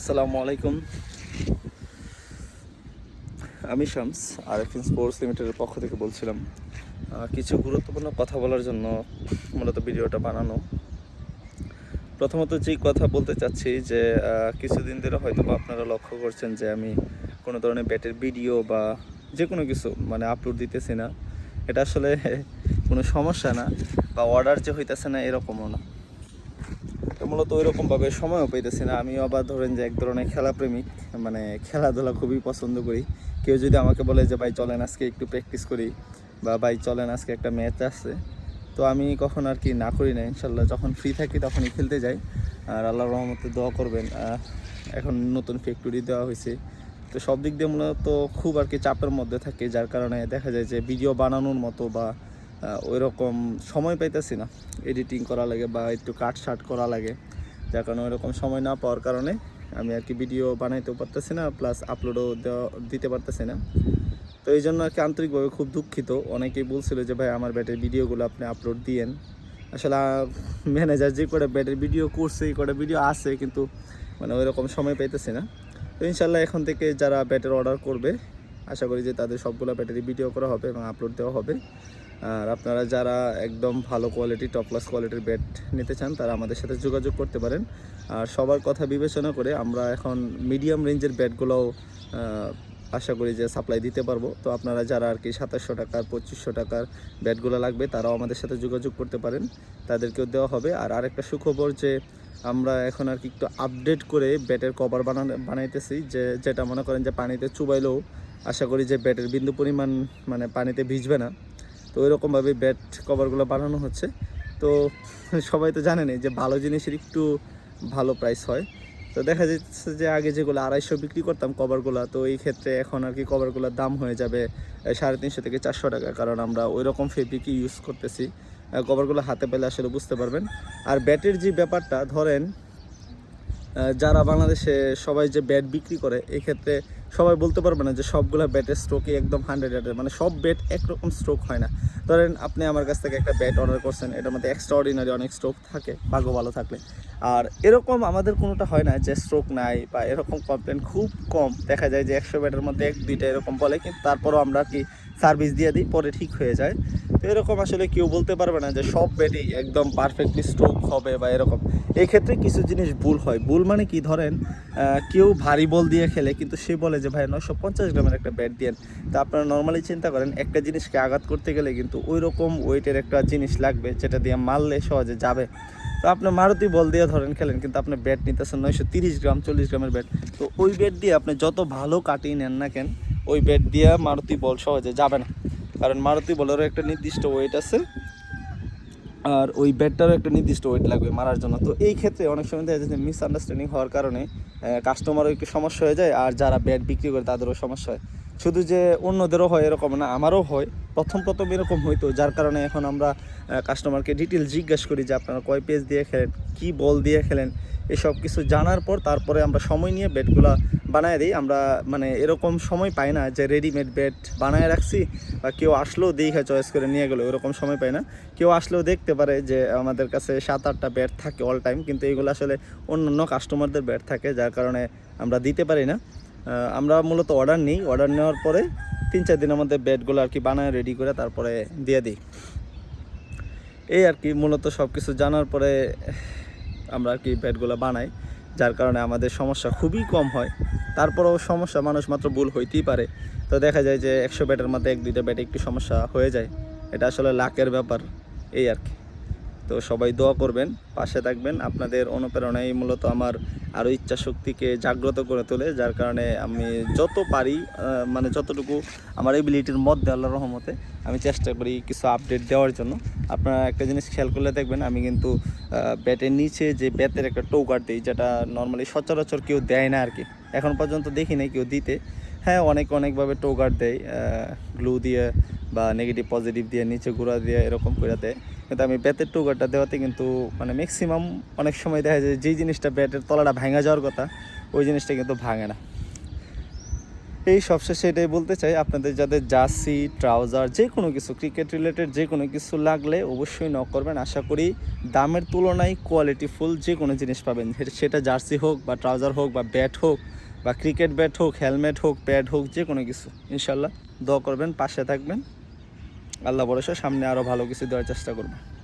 আসসালামু আলাইকুম। আমি শামস আর এফ স্পোর্টস লিমিটেডের পক্ষ থেকে বলছিলাম কিছু গুরুত্বপূর্ণ কথা বলার জন্য মূলত ভিডিওটা বানানো। প্রথমত যেই কথা বলতে চাচ্ছি যে কিছুদিন ধরে হয়তো বা আপনারা লক্ষ্য করছেন যে, আমি কোনো ধরনের ব্যাটের ভিডিও বা যে কোনো কিছু মানে আপলোড দিতেছি না। এটা আসলে কোনো সমস্যা না বা অর্ডার যে হইতেছে না, এরকমও না। তো মূলত ওইরকমভাবে সময়ও পাইতেছি না। আমিও আবার ধরেন যে এক ধরনের খেলাপ্রেমিক মানে খেলাধুলা খুবই পছন্দ করি। কেউ যদি আমাকে বলে যে, ভাই, চলেন আজকে একটু প্র্যাকটিস করি, বা, ভাই, চলেন আজকে একটা ম্যাচ আসছে তো আমি কখন আর কি না করি না। ইনশাল্লাহ যখন ফ্রি থাকি তখনই খেলতে যাই। আর আল্লাহ রহমতে দোয়া করবেন এখন নতুন ফ্যাক্টরি দেওয়া হয়েছে তো সব দিক দিয়ে মূলত খুব আর কি চাপের মধ্যে থাকে, যার কারণে দেখা যায় যে ভিডিও বানানোর মতো বা ওই রকম সময় পাইতেছি না। এডিটিং করা লাগে বা একটু কাট শার্ট করা লাগে। যার কারণে ওই রকম সময় না পাওয়ার কারণে আমি আর কি ভিডিও বানাইতেও পারতেছি না প্লাস আপলোডও দিতে পারতেছি না। তো এই জন্য আর কি আন্তরিকভাবে খুব দুঃখিত। অনেকেই বলছিল যে, ভাই, আমার ব্যাটের ভিডিওগুলো আপনি আপলোড দিয়েন। আসলে ম্যানেজার যে করে ব্যাটের ভিডিও করছে, এই করে ভিডিও আছে, কিন্তু মানে ওই রকম সময় পাইতেছি না। তো ইনশাল্লাহ এখন থেকে যারা ব্যাটের অর্ডার করবে, আশা করি যে তাদের সবগুলো ব্যাটারি ভিডিও করা হবে এবং আপলোড দেওয়া হবে। আর আপনারা যারা একদম ভালো কোয়ালিটি টপ ক্লাস কোয়ালিটির ব্যাট নিতে চান, তারা আমাদের সাথে যোগাযোগ করতে পারেন। আর সবার কথা বিবেচনা করে আমরা এখন মিডিয়াম রেঞ্জের ব্যাটগুলোও আশা করি যে সাপ্লাই দিতে পারব। তো আপনারা যারা আর কি সাতাশশো টাকার, পঁচিশশো টাকার ব্যাটগুলো লাগবে, তারাও আমাদের সাথে যোগাযোগ করতে পারেন। তাদেরকেও দেওয়া হবে। আর আরেকটা সুখবর যে আমরা এখন আর কি একটু আপডেট করে ব্যাটের কভার বানানো বানাইতেছি, যে, যেটা মনে করেন যে পানিতে চুবাইলেও আশা করি যে ব্যাটের বিন্দু পরিমাণ মানে পানিতে ভিজবে না। তো ওইরকমভাবে ব্যাট কভারগুলো বানানো হচ্ছে। তো সবাই তো জানেনই যে ভালো জিনিসের একটু ভালো প্রাইস হয়। তো দেখা যাচ্ছে যে আগে যেগুলো আড়াইশো বিক্রি করতাম কভারগুলো তো এই ক্ষেত্রে এখন আর কি কভারগুলোর দাম হয়ে যাবে সাড়ে তিনশো থেকে চারশো টাকা। কারণ আমরা ওই রকম ফেব্রিকই ইউজ করতেছি। কভারগুলো হাতে পেলে আসলে বুঝতে পারবেন। আর ব্যাটের যে ব্যাপারটা, ধরেন যারা বাংলাদেশে সবাই যে ব্যাট বিক্রি করে এই ক্ষেত্রে সবাই বলতে পারবে না যে সবগুলো ব্যাটের স্ট্রোকই একদম হান্ড্রেড হান্ড্রেড মানে সব ব্যাট একরকম স্ট্রোক হয় না। ধরেন আপনি আমার কাছ থেকে একটা ব্যাট অর্ডার করছেন, এটার মধ্যে এক্সট্রা অর্ডিনারি অনেক স্ট্রোক থাকে, ভাগ্য ভালো থাকলে। আর এরকম আমাদের কোনোটা হয় না যে স্ট্রোক নাই বা এরকম কমপ্লেন খুব কম। দেখা যায় যে একশো ব্যাটের মধ্যে এক, দুইটা এরকম বলে, কিন্তু তারপরও আমরা কি সার্ভিস দিয়ে দিই, পরে ঠিক হয়ে যায়। তো এরকম আসলে কেউ বলতে পারবে না যে সব ব্যাটই একদম পারফেক্টলি স্ট্রোক হবে বা এরকম। এই ক্ষেত্রে কিছু জিনিস ভুল হয়। ভুল মানে কি? ধরেন কেউ ভারী বল দিয়ে খেলে, কিন্তু সে বলে যে, ভাই, নয়শো পঞ্চাশ গ্রামের একটা ব্যাট দিয়েন তা আপনারা নর্মালি চিন্তা করেন, একটা জিনিসকে আঘাত করতে গেলে কিন্তু ওই রকম ওয়েটের একটা জিনিস লাগবে, যেটা দিয়ে মারলে সহজে যাবে। তো আপনি মারুতি বল দিয়ে ধরেন খেলেন, কিন্তু আপনি ব্যাট নিতেছেন নয়শো তিরিশ গ্রাম, চল্লিশ গ্রামের ব্যাট তো ওই ব্যাট দিয়ে আপনি যত ভালো কাটিয়ে নেন না কেন, ওই ব্যাট দিয়ে মারুতি বল সহজে যাবে না। কারণ মারুতি বলেরও একটা নির্দিষ্ট ওয়েট আছে আর ওই ব্যাটটারও একটা নির্দিষ্ট ওয়েট লাগবে মারার জন্য। তো এই ক্ষেত্রে অনেক সময় দেখা যায় যে মিসআন্ডারস্ট্যান্ডিং হওয়ার কারণে কাস্টমারও একটু সমস্যা হয়ে যায় আর যারা ব্যাট বিক্রি করে তাদেরও সমস্যা হয়। শুধু যে অন্যদেরও হয় এরকম না, আমারও হয়। প্রথম প্রথম এরকম হইতো, যার কারণে এখন আমরা কাস্টমারকে ডিটেল জিজ্ঞাসা করি যে আপনারা কয় পেজ দিয়ে খেলেন, কী বল দিয়ে খেলেন, এসব কিছু জানার পর তারপরে আমরা সময় নিয়ে ব্যাটগুলা বানায় দিই। আমরা মানে এরকম সময় পাই না যে রেডিমেড ব্যাট বানায় রাখছি বা কেউ আসলেও দেখে চয়েস করে নিয়ে গেলো, এরকম সময় পাই না। কেউ আসলেও দেখতে পারে যে আমাদের কাছে সাত আটটা ব্যাট থাকে অল টাইম কিন্তু এগুলো আসলে অন্যান্য কাস্টমারদের ব্যাট থাকে, যার কারণে আমরা দিতে পারি না। আমরা মূলত অর্ডার নিই। অর্ডার নেওয়ার পরে তিন চার দিনের মধ্যে ব্যাটগুলো আর কি বানায় রেডি করে তারপরে দিয়ে দিই। এই আর কি মূলত সব কিছু জানার পরে আমরা আর কি ব্যাটগুলো বানাই, যার কারণে আমাদের সমস্যা খুবই কম হয়। তারপরেও সমস্যা মানুষ মাত্র ভুল হইতেই পারে। তো দেখা যায় যে একশো ব্যাটের মধ্যে এক দুইটা ব্যাটে একটু সমস্যা হয়ে যায়। এটা আসলে লাকের ব্যাপার, এই আর কি। তো সবাই দোয়া করবেন, পাশে থাকবেন। আপনাদের অনুপ্রেরণাই মূলত আমার আরও ইচ্ছা শক্তিকে জাগ্রত করে তোলে, যার কারণে আমি যত পারি মানে যতটুকু আমার এবিলিটির মধ্যে আল্লাহ রহমতে আমি চেষ্টা করি কিছু আপডেট দেওয়ার জন্য। আপনারা একটা জিনিস খেয়াল করলে দেখবেন, আমি কিন্তু ব্যাটের নিচে যে ব্যাটের একটা টোকার দিই, যেটা নর্মালি সচরাচর কেউ দেয় না আর কি এখন পর্যন্ত দেখি নাই কেউ দিতে। হ্যাঁ অনেক, অনেকভাবে টোকার দেয় গ্লু দিয়ে বা নেগেটিভ পজিটিভ দিয়ে, নিচে গুঁড়া দিয়ে এরকম করে দেয়। কিন্তু আমি ব্যাটের টোকারটা দেওয়াতে কিন্তু মানে ম্যাক্সিমাম অনেক সময় দেখা যায় যেই জিনিসটা ব্যাটের তলাটা ভাঙা যাওয়ার কথা, ওই জিনিসটা কিন্তু ভাঙে না। এই সবশেষে এটাই বলতে চাই, আপনাদের যাদের জার্সি, ট্রাউজার যে কোনো কিছু ক্রিকেট রিলেটেড যে কোনো কিছু লাগলে অবশ্যই নক করবেন। আশা করি দামের তুলনায় কোয়ালিটি ফুল যে কোনো জিনিস পাবেন সেটা জার্সি হোক বা ট্রাউজার হোক বা ব্যাট হোক বা ক্রিকেট ব্যাট হোক হেলমেট হোক প্যাড হোক, যে কোনো কিছু, ইনশাল্লাহ। দোয়া করবেন, পাশে থাকবেন। আল্লাহ ভরসা, সামনে আরও ভালো কিছু দেওয়ার চেষ্টা করব।